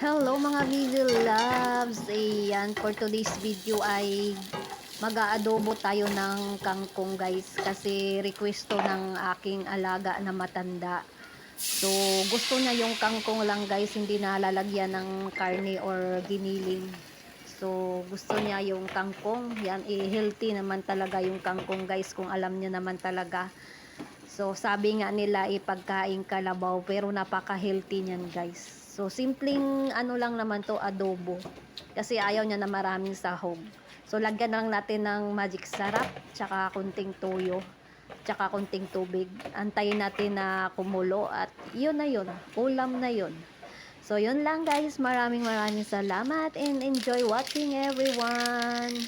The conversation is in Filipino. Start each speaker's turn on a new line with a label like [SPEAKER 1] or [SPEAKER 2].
[SPEAKER 1] Hello mga video loves! Ayan, for today's video ay mag-aadobo tayo ng kangkong guys kasi requesto ng aking alaga na matanda. So, gusto niya yung kangkong lang guys, hindi na lalagyan ng karne or giniling. So, gusto niya yung kangkong. Yan, eh, healthy naman talaga yung kangkong guys kung alam niya naman talaga. So, sabi nga nila ipagkain kalabaw pero napaka-healthy niyan guys. So, simpleng ano lang naman to adobo. Kasi ayaw niya na maraming sahog. So, lagyan lang natin ng magic sarap, tsaka kunting toyo, tsaka kunting tubig. Antayin natin na kumulo at yun na yun. Ulam na yun. So, yun lang guys. Maraming maraming salamat and enjoy watching everyone.